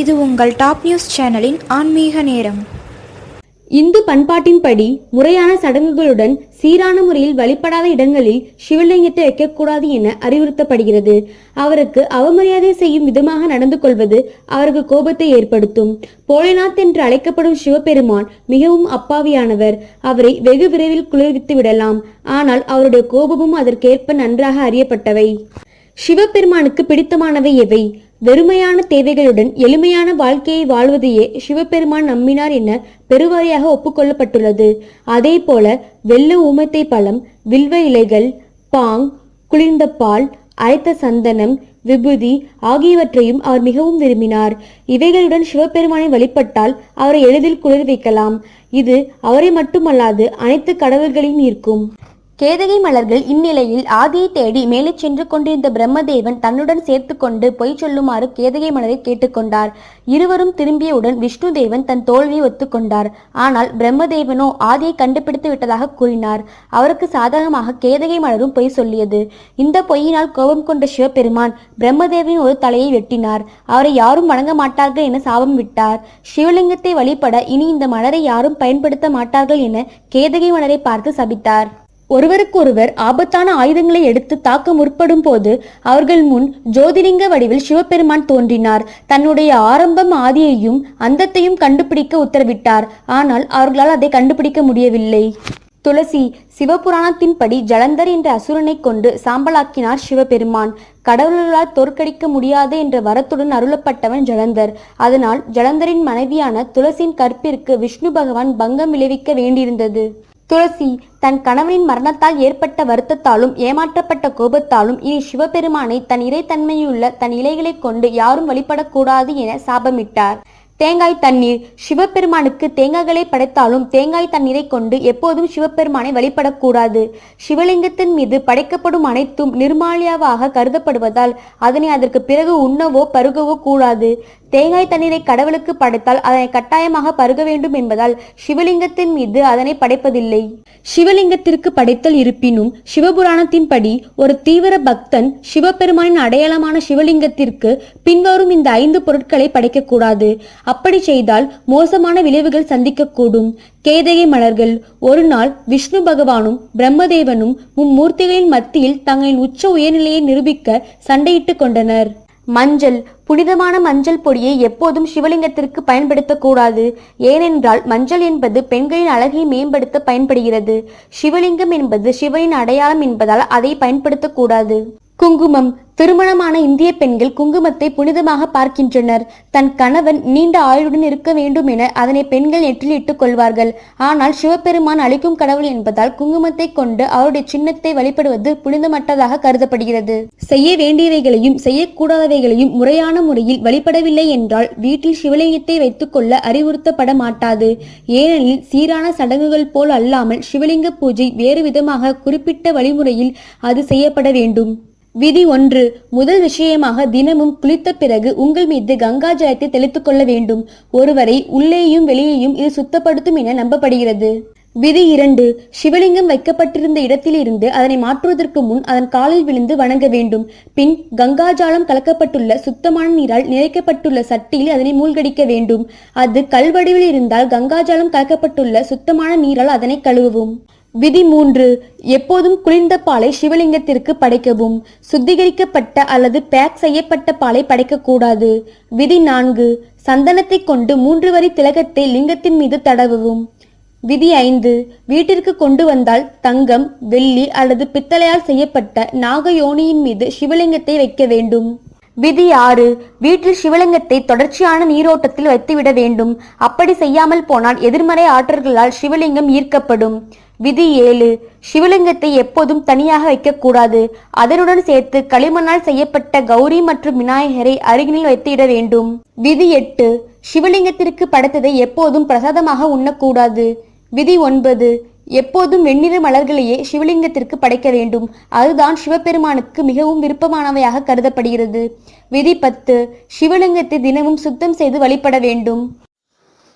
இது உங்கள் top news சேனலின் ஆன்மீக நேரம். இந்து பண்பாட்டின்படி முறையான சடங்குகளுடன் சீரான முறையில் வழிபடாத இடங்களில் சிவலிங்கத்தை வைக்கக்கூடாது என அறிவுறுத்தப்படுகிறது. அவருக்கு அவமரியாதை செய்யும் விதமாக நடந்து கொள்வது அவருக்கு கோபத்தை ஏற்படுத்தும். போலேநாத் என்று அழைக்கப்படும் சிவபெருமான் மிகவும் அப்பாவியானவர். அவரை வெகு விரைவில் குளிர்வித்து விடலாம். ஆனால் அவருடைய கோபமும் அதற்கேற்ப நன்றாக அறியப்பட்டவை. சிவபெருமானுக்கு பிடித்தமானவை எவை? வெறுமையான தேவைகளுடன் எளிமையான வாழ்க்கையை வாழ்வதையே சிவபெருமான் நம்பினார் என பெருவாரியாக ஒப்புக்கொள்ளப்பட்டுள்ளது. அதே போல வெள்ள ஊமத்தை பழம் வில்வ இலைகள் பாங் குளிர்ந்த பால் அரைத்த சந்தனம் விபூதி ஆகியவற்றையும் அவர் மிகவும் விரும்பினார். இவைகளுடன் சிவபெருமானை வழிபட்டால் அவரை எளிதில் குளிர் வைக்கலாம். இது அவரை மட்டுமல்லாது அனைத்து கடவுள்களையும் ஈர்க்கும். கேதகை மலர்கள் இந்நிலையில் ஆதியை தேடி மேலே சென்று கொண்டிருந்த பிரம்மதேவன் தன்னுடன் சேர்த்து கொண்டு பொய் சொல்லுமாறு கேதகை மலரை கேட்டுக்கொண்டார். இருவரும் திரும்பியவுடன் விஷ்ணு தேவன் தன் தோல்வியை ஒத்துக்கொண்டார். ஆனால் பிரம்மதேவனோ ஆதியை கண்டுபிடித்து விட்டதாக கூறினார். அவருக்கு சாதகமாக கேதகை மலரும் பொய் சொல்லியது. இந்த பொய்யினால் கோபம் கொண்ட சிவபெருமான் பிரம்மதேவனின் ஒரு தலையை வெட்டினார். அவரை யாரும் வணங்க மாட்டார்கள் என சாபம் விட்டார். சிவலிங்கத்தை வழிபட இனி இந்த மலரை யாரும் பயன்படுத்த மாட்டார்கள் என கேதகை மலரை பார்த்து சபித்தார். ஒருவருக்கொருவர் ஆபத்தான ஆயுதங்களை எடுத்து தாக்க முற்படும் போது அவர்கள் முன் ஜோதிலிங்க வடிவில் சிவபெருமான் தோன்றினார். தன்னுடைய ஆரம்பம் ஆதியையும் அந்தத்தையும் கண்டுபிடிக்க உத்தரவிட்டார். ஆனால் அவர்களால் அதை கண்டுபிடிக்க முடியவில்லை. துளசி சிவபுராணத்தின்படி ஜலந்தர் என்ற அசுரனை கொண்டு சாம்பலாக்கினார் சிவபெருமான். கடவுள்களால் தோற்கடிக்க முடியாது என்ற வரத்துடன் அருளப்பட்டவன் ஜலந்தர். அதனால் ஜலந்தரின் மனைவியான துளசியின் கற்பிற்கு விஷ்ணு பகவான் பங்கம் விளைவிக்க வேண்டியிருந்தது. துளசி தன் கணவனின் மரணத்தால் ஏற்பட்ட வருத்தத்தாலும் ஏமாற்றப்பட்ட கோபத்தாலும் இனி சிவபெருமானை தன் இறைத்தன்மையுள்ள தன் இலைகளைக் கொண்டு யாரும் வழிபடக்கூடாது என சாபமிட்டார். தேங்காய் தண்ணீர் சிவபெருமானுக்கு தேங்காய்களை படைத்தாலும் தேங்காய் தண்ணீரை கொண்டு எப்போதும் சிவபெருமானை வழிபடக்கூடாது. சிவலிங்கத்தின் மீது படைக்கப்படும் அனைத்தும் நிர்மாலியாவாக கருதப்படுவதால் அதனை அதற்கு பிறகு உண்ணவோ பருகவோ கூடாது. தேங்காய் தண்ணீரை கடவுளுக்கு படைத்தால் அதனை கட்டாயமாக பருக வேண்டும் என்பதால் சிவலிங்கத்தின் மீது அதனை படைப்பதில்லை. சிவலிங்கத்திற்கு படைத்தல் இருப்பினும் சிவபுராணத்தின்படி ஒரு தீவிர பக்தன் சிவபெருமானின் அடையாளமான சிவலிங்கத்திற்கு பின்வரும் இந்த ஐந்து பொருட்களை படைக்கக்கூடாது. அப்படி செய்தால் மோசமான விளைவுகள் சந்திக்கக்கூடும். கேதகை மலர்கள் ஒரு நாள் விஷ்ணு பகவானும் பிரம்மதேவனும் மும்மூர்த்திகளின் மத்தியில் தங்களின் உச்ச உயர்நிலையை நிரூபிக்க சண்டையிட்டுக் கொண்டனர். மஞ்சள். புனிதமான மஞ்சள் பொடியை எப்போதும் சிவலிங்கத்திற்கு பயன்படுத்தக்கூடாது. ஏனென்றால் மஞ்சள் என்பது பெண்களின் அழகை மேம்படுத்த பயன்படுகிறது. சிவலிங்கம் என்பது சிவனின் அடையாளம் என்பதால் அதை பயன்படுத்தக்கூடாது. குங்குமம். திருமணமான இந்திய பெண்கள் குங்குமத்தை புனிதமாக பார்க்கின்றனர். தன் கணவன் நீண்ட ஆயுளுடன் இருக்க வேண்டும் என அதனை பெண்கள் நெற்றில் இட்டுக் கொள்வார்கள். ஆனால் சிவபெருமான் அளிக்கும் கடவுள் என்பதால் குங்குமத்தை கொண்டு அவருடைய சின்னத்தை வழிபடுவது புனிதமற்றதாக கருதப்படுகிறது. செய்ய வேண்டியவைகளையும் செய்யக்கூடாதவைகளையும் முறையான முறையில் வழிபடவில்லை என்றால் வீட்டில் சிவலிங்கத்தை வைத்துக்கொள்ள அறிவுறுத்தப்பட மாட்டாது. ஏனெனில் சீரான சடங்குகள் போல் அல்லாமல் சிவலிங்க பூஜை வேறு விதமாக குறிப்பிட்ட வழிமுறையில் அது செய்யப்பட வேண்டும். விதி ஒன்று முதல் விஷயமாக தினமும் குளித்த பிறகு உங்கள் மீது கங்கா ஜலத்தை தெளித்துக் கொள்ள வேண்டும். ஒருவரை உள்ளேயும் வெளியேயும் இது சுத்தப்படுத்தும் என நம்பப்படுகிறது. விதி இரண்டு சிவலிங்கம் வைக்கப்பட்டிருந்த இடத்திலிருந்து அதனை மாற்றுவதற்கு முன் அதன் காலில் விழுந்து வணங்க வேண்டும். பின் கங்காஜாலம் கலக்கப்பட்டுள்ள சுத்தமான நீரால் நிறைக்கப்பட்டுள்ள சட்டியில் அதனை மூழ்கடிக்க வேண்டும். அது கல்வடிவில் இருந்தால் கங்காஜாலம் கலக்கப்பட்டுள்ள சுத்தமான நீரால் அதனை கழுவவும். விதி மூன்று எப்போதும் குளிர்ந்த பாலை சிவலிங்கத்திற்கு படைக்கவும். சுத்திகரிக்கப்பட்ட அல்லது பேக் செய்யப்பட்ட பாலை படைக்கக்கூடாது. விதி நான்கு சந்தனத்தை கொண்டு மூன்று வரி திலகத்தை லிங்கத்தின் மீது தடவவும். விதி ஐந்து வீட்டிற்கு கொண்டு வந்தால் தங்கம் வெள்ளி அல்லது பித்தளையால் செய்யப்பட்ட நாகயோனியின் மீது சிவலிங்கத்தை வைக்க வேண்டும். விதி ஆறு வீட்டில் சிவலிங்கத்தை தொடர்ச்சியான நீரோட்டத்தில் வைத்துவிட வேண்டும். அப்படி செய்யாமல் போனால் எதிர்மறை ஆற்றல்களால் சிவலிங்கம் ஈர்க்கப்படும். விதி ஏழு. சிவலிங்கத்தை எப்போதும் தனியாக வைக்கக்கூடாது. அதனுடன் சேர்த்து களிமண்ணால் செய்யப்பட்ட கௌரி மற்றும் விநாயகரை அருகினில் வைத்துவிட வேண்டும். விதி எட்டு. சிவலிங்கத்திற்கு படைத்ததை எப்போதும் பிரசாதமாக உண்ணக்கூடாது. விதி ஒன்பது. எப்போதும் வெண்ணிற மலர்களையே சிவலிங்கத்திற்கு படைக்க வேண்டும். அதுதான் சிவபெருமானுக்கு மிகவும் விருப்பமானவையாக கருதப்படுகிறது. விதி பத்து. சிவலிங்கத்தை தினமும் சுத்தம் செய்து வழிபட வேண்டும்.